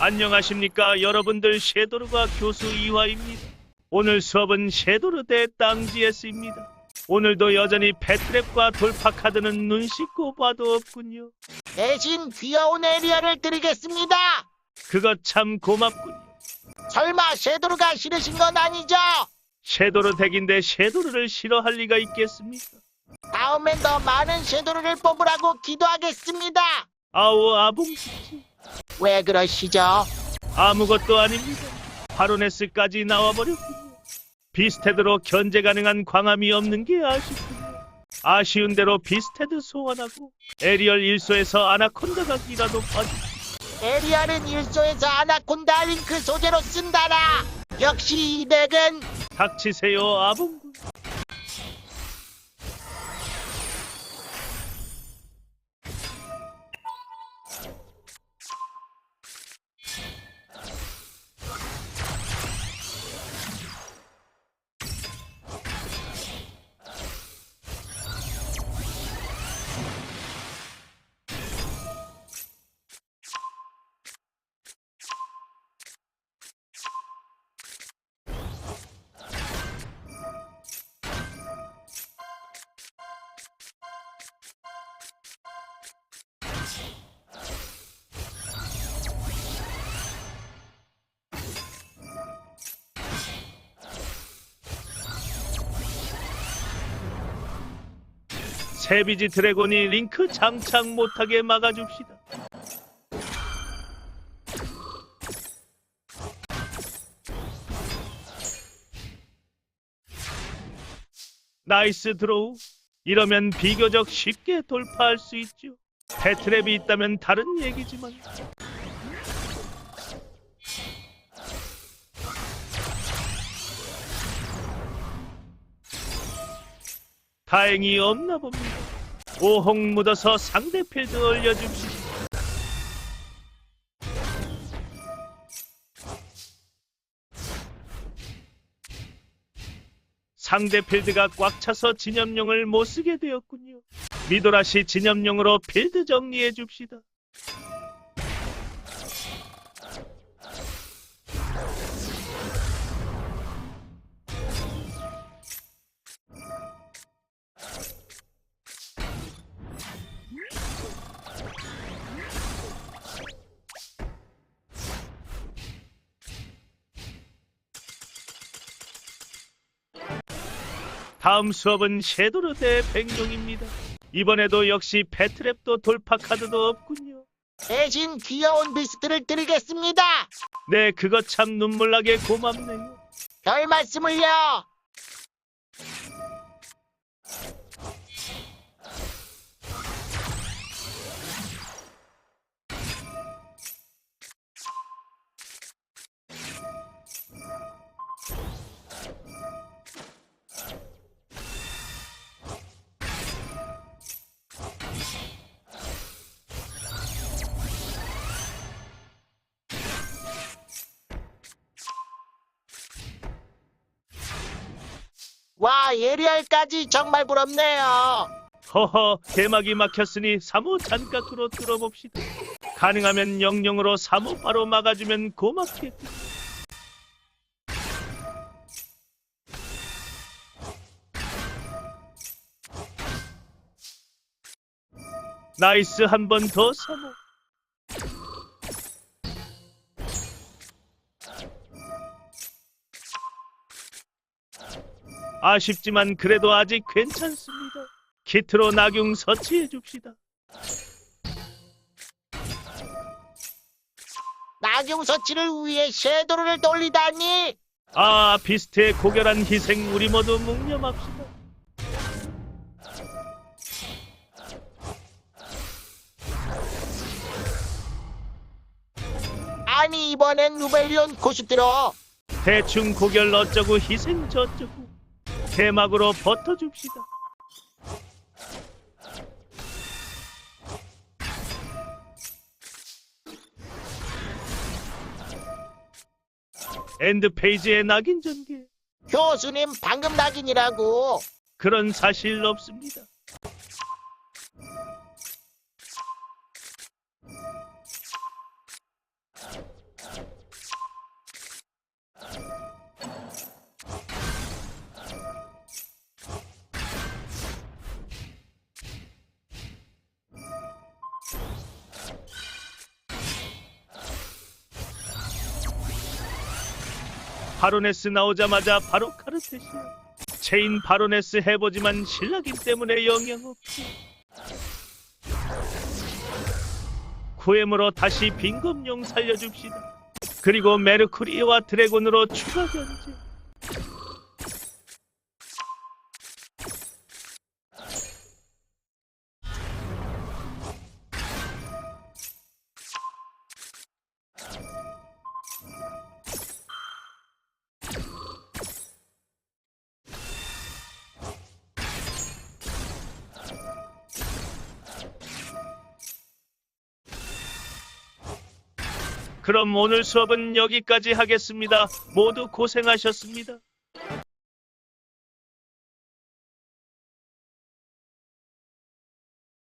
안녕하십니까 여러분들 쉐도르가 교수 이화입니다. 오늘 수업은 쉐도르 대 땅지에스입니다. 오늘도 여전히 패트랩과 돌파 카드는 눈 씻고 봐도 없군요. 대신 귀여운 에리어를 드리겠습니다. 그것 참 고맙군요. 설마 섀도르가 싫으신 건 아니죠? 쉐도르 덱인데 쉐도르를 싫어할 리가 있겠습니까? 다음엔 더 많은 섀도르를 뽑으라고 기도하겠습니다. 아우 아봉수치 왜 그러시죠? 아무것도 아닙니다. 파로네스까지 나와버렸군요. 비스테드로 견제 가능한 광함이 없는 게 아쉽군요. 아쉬운 대로 비스테드 소환하고 에리얼 1소에서 아나콘다가 기라도 봐주 에리얼은 일소에서 아나콘다 링크 소재로 쓴다라. 역시 이 덱은 닥치세요 아봉군. 세비지 드래곤이 링크 장착 못하게 막아줍시다. 나이스 드로우. 이러면 비교적 쉽게 돌파할 수 있죠. 배트랩이 있다면 다른 얘기지만. 다행히 없나 봅니다. 오홍 묻어서 상대 필드 올려줍시다. 상대 필드가 꽉 차서 진염용을 못 쓰게 되었군요. 미도라시 진염용으로 필드 정리해 줍시다. 다음 수업은 섀도르 대 백룡입니다. 이번에도 역시 배트랩도 돌파 카드도 없군요. 대신 귀여운 비스트를 드리겠습니다. 네, 그거 참 눈물나게 고맙네요. 별 말씀을요. 와, 에리얼까지 정말 부럽네요. 허허, 개막이 막혔으니 3호 잔각으로 뚫어봅시다. 가능하면 영영으로 3호 바로 막아주면 고맙겠다. 나이스 한 번더 3호. 아쉽지만 그래도 아직 괜찮습니다. 키트로 낙용 서치해 줍시다. 나경 서치를 위해 섀도르를 돌리다니. 아, 비스트의 고결한 희생 우리 모두 묵념합시다. 아니 이번엔 루벨리온 고수들어 대충 고결 어쩌고 희생 저쩌고 대막으로 버텨줍시다. 엔드 페이지의 낙인 전개 교수님 방금 낙인이라고 그런 사실 없습니다. 바로네스 나오자마자 바로 카르테시아. 체인 바로네스 해보지만 신라기 때문에 영향 없지. 구엠으로 다시 빈검용 살려줍시다. 그리고 메르쿠리와 드래곤으로 추가 견제. 그럼 오늘 수업은 여기까지 하겠습니다. 모두 고생하셨습니다.